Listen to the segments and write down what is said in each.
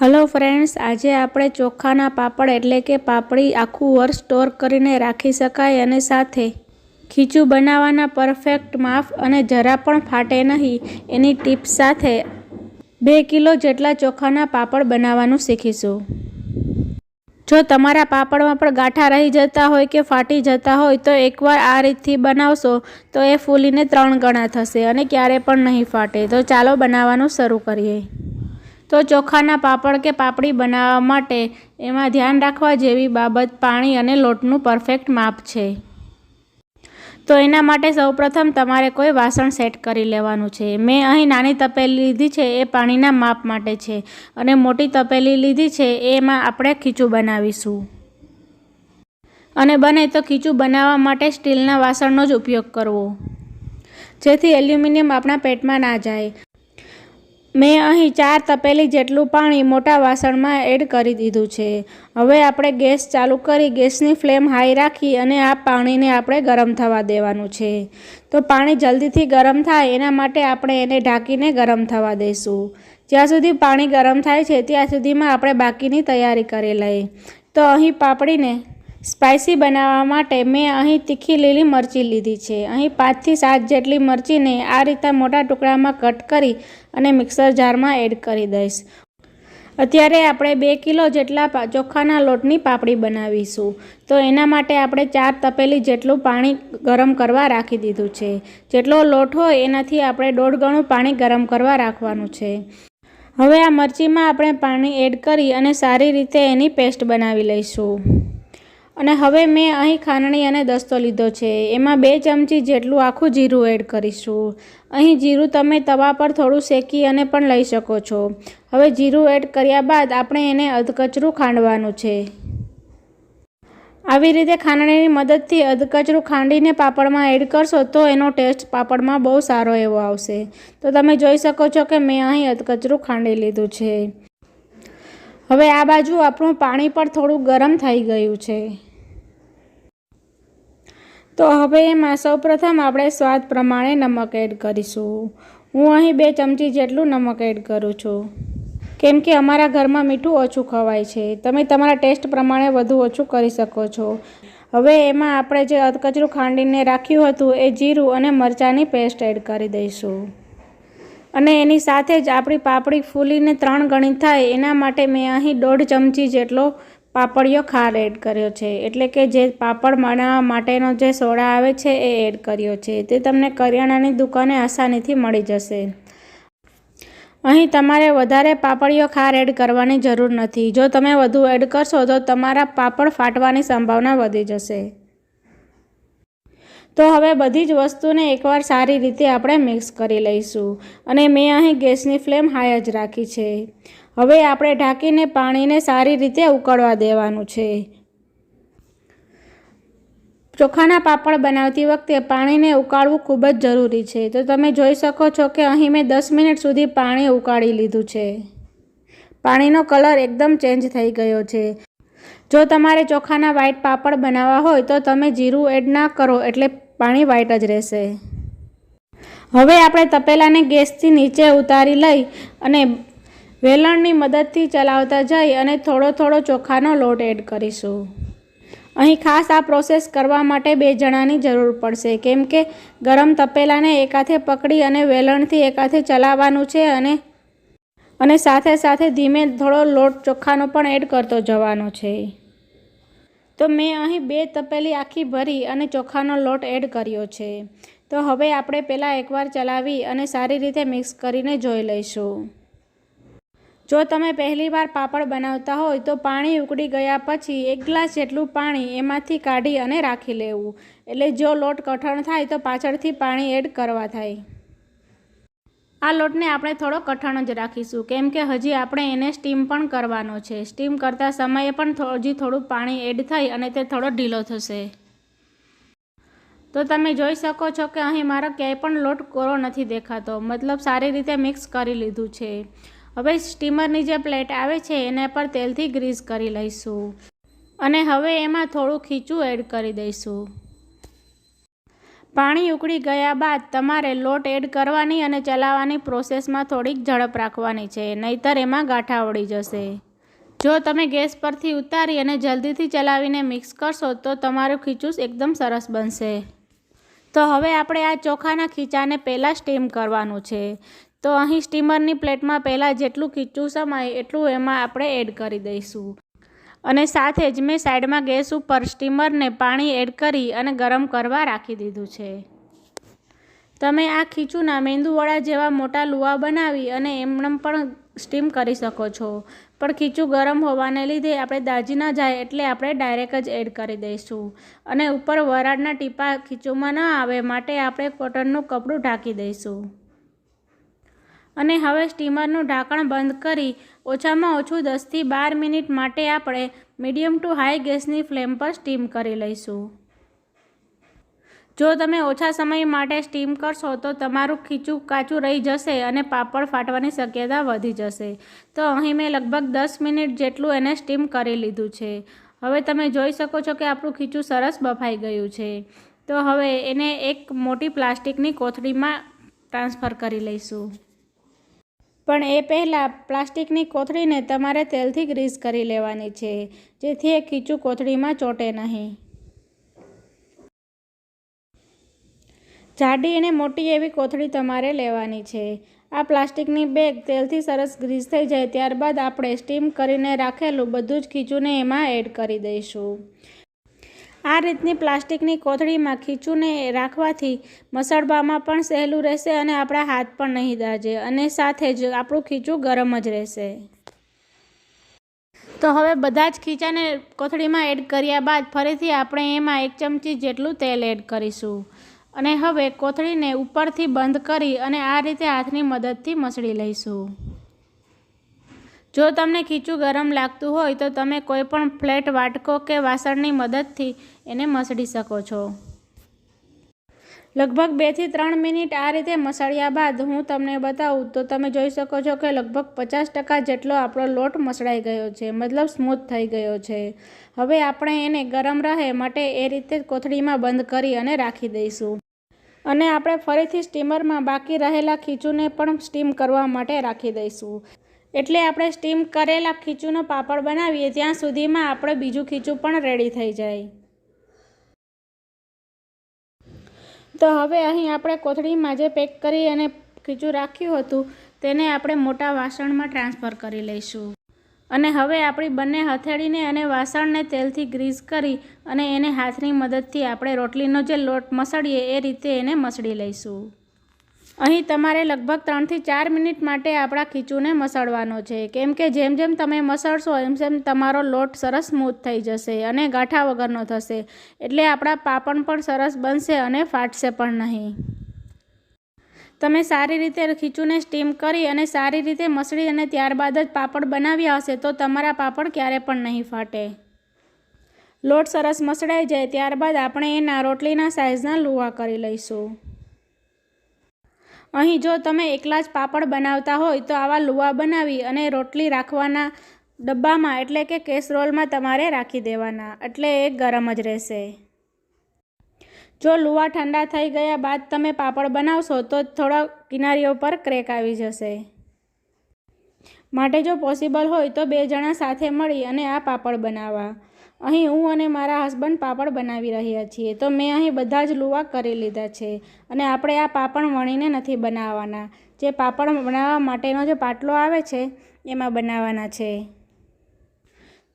Hello friends, આજે આપણે ચોખાના પાપડ એટલે કે પાપડી આખું વર્ષ સ્ટોર કરીને રાખી શકાય અને સાથે ખીચું બનાવવાના પરફેક્ટ માપ અને જરા પણ ફાટે નહીં એની ટિપ્સ સાથે બે કિલો જેટલા ચોખાના પાપડ બનાવવાનું શીખીશું. જો તમારા પાપડમાં પણ ગાંઠા રહી જતા હોય કે ફાટી જતા હોય તો એકવાર આ રીતથી બનાવશો તો એ ફૂલીને ત્રણ ગણા થશે અને ક્યારે પણ નહીં ફાટે. તો ચાલો બનાવવાનું શરૂ કરીએ. તો ચોખાના પાપડ કે પાપડી બનાવવા માટે એમાં ધ્યાન રાખવા જેવી બાબત પાણી અને લોટનું પરફેક્ટ માપ છે. તો એના માટે સૌપ્રથમ તમારે કોઈ વાસણ સેટ કરી લેવાનું છે. મેં અહીં નાની તપેલી લીધી છે, એ પાણીના માપ માટે છે. અને મોટી તપેલી લીધી છે, એમાં આપણે ખીચું બનાવીશું. અને બને તો ખીચું બનાવવા માટે સ્ટીલના વાસણનો જ ઉપયોગ કરવો. જેથી એલ્યુમિનિયમ આપણા પેટમાં ના જાય. મેં અહીં ચાર તપેલી જેટલું પાણી મોટા વાસણમાં એડ કરી દીધું છે. હવે આપણે ગેસ ચાલુ કરી ગેસની ફ્લેમ હાઈ રાખી અને આ પાણીને આપણે ગરમ થવા દેવાનું છે. તો પાણી જલ્દીથી ગરમ થાય એના માટે આપણે એને ઢાંકીને ગરમ થવા દઈશું જ્યાં સુધી પાણી ગરમ થાય છે, ત્યાં સુધીમાં આપણે બાકીની તૈયારી કરી લઈએ. તો અહીં પાપડીને સ્પાઇસી બનાવવા માટે મેં અહીં તીખી લીલી મરચી લીધી છે. અહીં પાંચથી સાત જેટલી મરચીને આ રીતે મોટા ટુકડામાં કટ કરી અને મિક્સર જારમાં એડ કરી દઈશ. અત્યારે આપણે બે કિલો જેટલા ચોખાના લોટની પાપડી બનાવીશું. તો એના માટે આપણે ચાર તપેલી જેટલું પાણી ગરમ કરવા રાખી દીધું છે. જેટલો લોટ હોય એનાથી આપણે દોઢ ગણું પાણી ગરમ કરવા રાખવાનું છે. હવે આ મરચીમાં આપણે પાણી એડ કરી અને સારી રીતે એની પેસ્ટ બનાવી લઈશું. અને હવે મેં અહીં ખાંડણી અને દસ્તો લીધો છે. એમાં બે ચમચી જેટલું આખું જીરું એડ કરીશું. અહીં જીરું તમે તવા પર થોડું શેકી અને પણ લઈ શકો છો. હવે જીરું એડ કર્યા બાદ આપણે એને અધકચરું ખાંડવાનું છે. આવી રીતે ખાંડણીની મદદથી અધકચરું ખાંડીને પાપડમાં એડ કરશો તો એનો ટેસ્ટ પાપડમાં બહુ સારો એવો આવશે. તો તમે જોઈ શકો છો કે મેં અહીં અધકચરું ખાંડી લીધું છે. હવે આ બાજુ આપણું પાણી પણ થોડું ગરમ થઈ ગયું છે. તો હવે એમાં સૌપ્રથમ આપણે સ્વાદ પ્રમાણે નમક એડ કરીશું. હું અહીં બે ચમચી જેટલું નમક એડ કરું છું. કેમ કે અમારા ઘરમાં મીઠું ઓછું ખવાય છે. તમે તમારા ટેસ્ટ પ્રમાણે વધુ ઓછું કરી શકો છો. હવે એમાં આપણે જે અધકચરું ખાંડીને રાખ્યું હતું એ જીરું અને મરચાંની પેસ્ટ એડ કરી દઈશું. અને એની સાથે જ આપણી પાપડી ફૂલીને ત્રણ ગણી થાય એના માટે મેં અહીં દોઢ ચમચી જેટલો પાપડીયો ખાર એડ કર્યો છે. એટલે કે જે પાપડ બનાવવા માટેનો જે સોડા આવે છે એ એડ કર્યો છે. તે તમને કરિયાણાની દુકાને આસાનીથી મળી જશે. અહીં તમારે વધારે પાપડિયો ખાર એડ કરવાની જરૂર નથી. જો તમે વધુ એડ કરશો તો તમારા પાપડ ફાટવાની સંભાવના વધી જશે. તો હવે બધી જ વસ્તુને એકવાર સારી રીતે આપણે મિક્સ કરી લઈશું. અને મેં અહીં ગેસની ફ્લેમ હાઈ જ રાખી છે. હવે આપણે ઢાંકીને પાણીને સારી રીતે ઉકળવા દેવાનું છે. ચોખાના પાપડ બનાવતી વખતે પાણીને ઉકાળવું ખૂબ જ જરૂરી છે. તો તમે જોઈ શકો છો કે અહીં મેં દસ મિનિટ સુધી પાણી ઉકાળી લીધું છે. પાણીનો કલર એકદમ ચેન્જ થઈ ગયો છે. જો તમારે ચોખાના વ્હાઈટ પાપડ બનાવવા હોય તો તમે જીરું એડ ના કરો એટલે પાણી વ્હાઈટ જ રહેશે. હવે આપણે તપેલાને ગેસથી નીચે ઉતારી લઈ અને વેલણની મદદથી ચલાવતા જઈ અને થોડો થોડો ચોખાનો લોટ એડ કરીશું. અહીં ખાસ આ પ્રોસેસ કરવા માટે બે જણાની જરૂર પડશે, કેમ કે ગરમ તપેલાને એકાથે પકડી અને વેલણથી એકાથે ચલાવવાનું છે અને અને સાથે સાથે ધીમે થોડો લોટ ચોખાનો પણ એડ કરતો જવાનો છે. તો મેં અહીં બે તપેલી આખી ભરી અને ચોખાનો લોટ એડ કર્યો છે. તો હવે આપણે પહેલાં એકવાર ચલાવી અને સારી રીતે મિક્સ કરીને જોઈ લઈશું. જો તમે પહેલીવાર પાપડ બનાવતા હોય તો પાણી ઉકળી ગયા પછી એક ગ્લાસ જેટલું પાણી એમાંથી કાઢી અને રાખી લેવું. એટલે જો લોટ કઠણ થાય તો પાછળથી પાણી એડ કરવા થાય. આ લોટને આપણે થોડો કઠણ જ રાખીશું. કેમ કે હજી આપણે એને સ્ટીમ પણ કરવાનો છે. સ્ટીમ કરતા સમયે પણ હજી થોડું પાણી એડ થાય અને તે થોડો ઢીલો થશે. તો તમે જોઈ શકો છો કે અહીં મારો ક્યાંય પણ લોટ કોરો નથી દેખાતો. મતલબ સારી રીતે મિક્સ કરી લીધું છે. હવે સ્ટીમરની જે પ્લેટ આવે છે એના પર તેલથી ગ્રીસ કરી લઈશું. અને હવે એમાં થોડું ખીચું એડ કરી દઈશું. પાણી ઉકળી ગયા બાદ તમારે લોટ એડ કરવાની અને ચલાવવાની પ્રોસેસમાં થોડીક ઝડપ રાખવાની છે, નહીતર એમાં ગાંઠા વળી જશે. જો તમે ગેસ પરથી ઉતારી અને જલ્દીથી ચલાવીને મિક્સ કરશો તો તમારું ખીચું એકદમ સરસ બનશે. તો હવે આપણે આ ચોખાના ખીચાને પહેલાં સ્ટીમ કરવાનું છે. તો અહીં સ્ટીમરની પ્લેટમાં પહેલાં જેટલું ખીચું સમાય એટલું એમાં આપણે એડ કરી દઈશું. અને સાથે જ મેં સાઈડમાં ગેસ ઉપર સ્ટીમરને પાણી એડ કરી અને ગરમ કરવા રાખી દીધું છે. તમે આ ખીચુના મેંદુવડા જેવા મોટા લુવા બનાવી અને એમનેમ પણ સ્ટીમ કરી શકો છો. પણ ખીચું ગરમ હોવાને લીધે આપણે દાજી ન જાય એટલે આપણે ડાયરેક્ટ જ એડ કરી દઈશું. અને ઉપર વરાળના ટીપા ખીચુમાં ન આવે માટે આપણે કોટનનું કપડું ઢાંકી દઈશું. અને હવે સ્ટીમરનું ઢાંકણ બંધ કરી ઓછામાં ઓછું દસથી બાર મિનિટ માટે આપણે મીડિયમ ટુ હાઈ ગેસની ફ્લેમ પર સ્ટીમ કરી લઈશું. જો તમે ઓછા સમય માટે સ્ટીમ કરશો તો તમારું ખીચું કાચું રહી જશે અને પાપડ ફાટવાની શક્યતા વધી જશે. તો અહીં મેં લગભગ દસ મિનિટ જેટલું એને સ્ટીમ કરી લીધું છે. હવે તમે જોઈ શકો છો કે આપણું ખીચું સરસ બફાઈ ગયું છે. તો હવે એને એક મોટી પ્લાસ્ટિકની કોથળીમાં ટ્રાન્સફર કરી લઈશું. પણ એ પહેલાં પ્લાસ્ટિકની કોથળીને તમારે તેલથી ગ્રીસ કરી લેવાની છે, જેથી એ ખીચું કોથળીમાં ચોટે નહીં. જાડી અને મોટી એવી કોથળી તમારે લેવાની છે. આ પ્લાસ્ટિકની બેગ તેલથી સરસ ગ્રીસ થઈ જાય, ત્યારબાદ આપણે સ્ટીમ કરીને રાખેલું બધું જ ખીચુંને એમાં એડ કરી દઈશું. આ રીતની પ્લાસ્ટિકની કોથળીમાં ખીચુંને રાખવાથી મસળવામાં પણ સહેલું રહેશે અને આપણા હાથ પણ નહીં દાજે અને સાથે જ આપણું ખીચું ગરમ જ રહેશે. તો હવે બધા જ ખીચાને કોથળીમાં એડ કર્યા બાદ ફરીથી આપણે એમાં એક ચમચી જેટલું તેલ એડ કરીશું. અને હવે કોથળીને ઉપરથી બંધ કરી અને આ રીતે હાથની મદદથી મસળી લઈશું. જો તમને ખીચું ગરમ લાગતું હોય તો તમે કોઈ પણ ફ્લેટ વાટકો કે વાસણની મદદથી એને મસળી શકો છો. લગભગ બેથી ત્રણ મિનિટ આ રીતે મસળ્યા બાદ હું તમને બતાવું તો તમે જોઈ શકો છો કે લગભગ પચાસ ટકા જેટલો આપણો લોટ મસળાઈ ગયો છે, મતલબ સ્મૂથ થઈ ગયો છે. હવે આપણે એને ગરમ રહે માટે એ રીતે કોથળીમાં બંધ કરી અને રાખી દઈશું. અને આપણે ફરીથી સ્ટીમરમાં બાકી રહેલા ખીચુને પણ સ્ટીમ કરવા માટે રાખી દઈશું. એટલે આપણે સ્ટીમ કરેલા ખીચુંનો પાપડ બનાવીએ ત્યાં સુધીમાં આપણે બીજું ખીચું પણ રેડી થઈ જાય. તો હવે અહીં આપણે કોથળીમાં જે પેક કરી અને ખીચું રાખ્યું હતું, તેને આપણે મોટા વાસણમાં ટ્રાન્સફર કરી લઈશું. અને હવે આપણી બંને હથેળીને અને વાસણને તેલથી ગ્રીસ કરી અને એને હાથની મદદથી આપણે રોટલીનો જે લોટ મસળીએ એ રીતે એને મસળી લઈશું. અહીં તમારે લગભગ ત્રણથી ચાર મિનિટ માટે આપણા ખીચુને મસળવાનો છે. કેમ કે જેમ જેમ તમે મસળશો એમ જેમ તમારો લોટ સરસ સ્મૂથ થઈ જશે અને ગાંઠા વગરનો થશે. એટલે આપણા પાપણ પણ સરસ બનશે અને ફાટશે પણ નહીં. તમે સારી રીતે ખીચુને સ્ટીમ કરી અને સારી રીતે મસળી અને ત્યારબાદ જ પાપડ બનાવ્યા હશે તો તમારા પાપડ ક્યારે પણ નહીં ફાટે. લોટ સરસ મસળાઈ જાય ત્યારબાદ આપણે એના રોટલીના સાઇઝના લુવા કરી લઈશું. અહીં જો તમે એકલા જ પાપડ બનાવતા હોય તો આવા લુવા બનાવી અને રોટલી રાખવાના ડબ્બામાં એટલે કે કેસરોલમાં તમારે રાખી દેવાના, એટલે એ ગરમ જ રહેશે. જો લુવા ઠંડા થઈ ગયા બાદ તમે પાપડ બનાવશો તો થોડા કિનારીઓ પર ક્રેક આવી જશે. માટે જો પોસિબલ હોય તો બે જણા સાથે મળી અને આ પાપડ બનાવવા. અહીં હું અને મારા હસબન્ડ પાપડ બનાવી રહ્યા છીએ. તો મેં અહીં બધા જ લુવા કરી લીધા છે અને આપણે આ પાપડ વણીને નથી બનાવવાના. જે પાપડ બનાવવા માટેનો જે પાટલો આવે છે, એમાં બનાવવાના છે.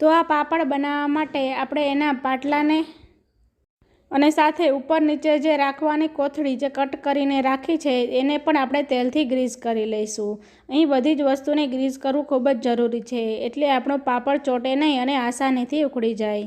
તો આ પાપડ બનાવવા માટે આપણે એના પાટલાને અને સાથે ઉપર નીચે જે રાખવાની કોથળી જે કટ કરીને રાખી છે, એને પણ આપણે તેલથી ગ્રીસ કરી લઈશું. અહીં બધી જ વસ્તુને ગ્રીસ કરવું ખૂબ જ જરૂરી છે, એટલે આપણો પાપડ ચોટે નહીં અને આસાનીથી ઉકળી જાય.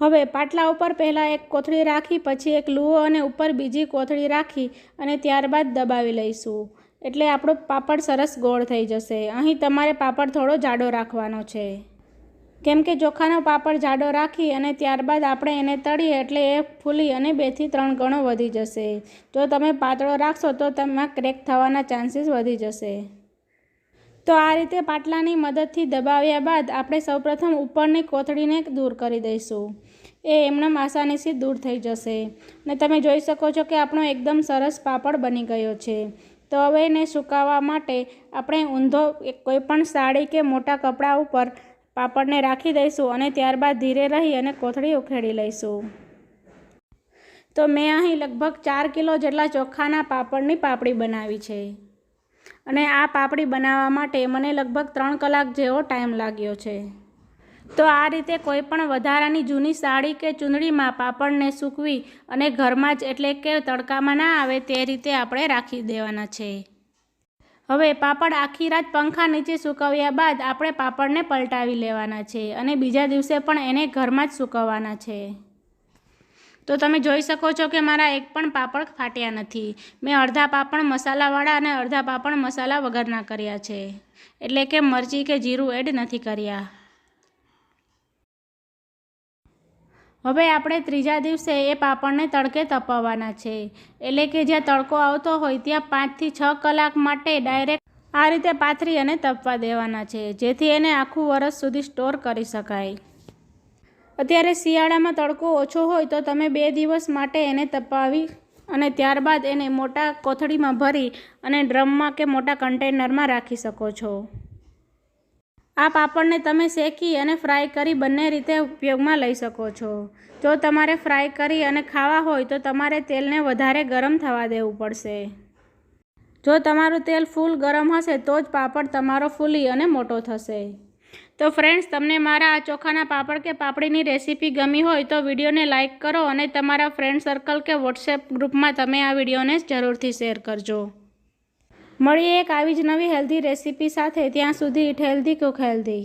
હવે પાટલા ઉપર પહેલાં એક કોથળી રાખી, પછી એક લૂહો અને ઉપર બીજી કોથળી રાખી અને ત્યારબાદ દબાવી લઈશું. એટલે આપણો પાપડ સરસ ગોળ થઈ જશે. અહીં તમારે પાપડ થોડો જાડો રાખવાનો છે. કેમ કે ચોખાનો પાપડ જાડો રાખી અને ત્યારબાદ આપણે એને તળીએ એટલે એ ફૂલી અને બેથી ત્રણ ગણો વધી જશે. જો તમે પાતળો રાખશો તો તેમાં ક્રેક થવાના ચાન્સીસ વધી જશે. તો આ રીતે પાટલાની મદદથી દબાવ્યા બાદ આપણે સૌપ્રથમ ઉપરની કોથળીને દૂર કરી દઈશું. એ એમનેમ આસાનીથી દૂર થઈ જશે. ને તમે જોઈ શકો છો કે આપણો એકદમ સરસ પાપડ બની ગયો છે. તો હવે એને સુકાવવા માટે આપણે ઊંધો કોઈ પણ સાડી કે મોટા કપડાં ઉપર પાપડને રાખી દઈશું અને ત્યારબાદ ધીરે રહી અને કોથળી ઉખેડી લઈશું. તો મેં અહીં લગભગ ચાર કિલો જેટલા ચોખાના પાપડની પાપડી બનાવી છે. અને આ પાપડી બનાવવા માટે મને લગભગ ત્રણ કલાક જેવો ટાઈમ લાગ્યો છે. તો આ રીતે કોઈ પણ વધારાની જૂની સાડી કે ચૂંદડીમાં પાપડને સૂકવી અને ઘરમાં જ એટલે કે તડકામાં ના આવે તે રીતે આપણે રાખી દેવાના છે. હવે પાપડ આખી રાત પંખા નીચે સૂકવ્યા બાદ આપણે પાપડને પલટાવી લેવાના છે અને બીજા દિવસે પણ એને ઘરમાં જ સૂકવવાના છે. તો તમે જોઈ શકો છો કે મારા એક પણ પાપડ ફાટ્યા નથી. મેં અડધા પાપડ મસાલાવાળા અને અડધા પાપડ મસાલા વગરના કર્યા છે. એટલે કે મરચી કે જીરું એડ નથી કર્યા. હવે આપણે ત્રીજા દિવસે એ પાપડને તડકે તપાવવાના છે. એટલે કે જ્યાં તડકો આવતો હોય ત્યાં પાંચથી છ કલાક માટે ડાયરેક્ટ આ રીતે પાથરી અને તપવા દેવાના છે, જેથી એને આખું વરસ સુધી સ્ટોર કરી શકાય. અત્યારે શિયાળામાં તડકો ઓછો હોય તો તમે બે દિવસ માટે એને તપાવી અને ત્યારબાદ એને મોટા કોથળીમાં ભરી અને ડ્રમમાં કે મોટા કન્ટેનરમાં રાખી શકો છો. આ પાપડને તમે શેકી અને ફ્રાય કરી બંને રીતે ઉપયોગમાં લઈ શકો છો. જો તમારે ફ્રાય કરી અને ખાવા હોય તો તમારે તેલને વધારે ગરમ થવા દેવું પડશે. જો તમારું તેલ ફૂલ ગરમ હશે તો જ પાપડ તમારો ફૂલી અને મોટો થશે. તો ફ્રેન્ડ્સ, તમને મારા આ ચોખાના પાપડ કે પાપડીની રેસીપી ગમી હોય તો વિડીયોને લાઇક કરો અને તમારા ફ્રેન્ડ સર્કલ કે વોટ્સએપ ગ્રુપમાં તમે આ વિડીયોને જરૂરથી શેર કરજો. મળીએ એક આવી જ નવી હેલ્ધી રેસીપી સાથે. ત્યાં સુધી ઇટ હેલ્ધી કુક હેલ્ધી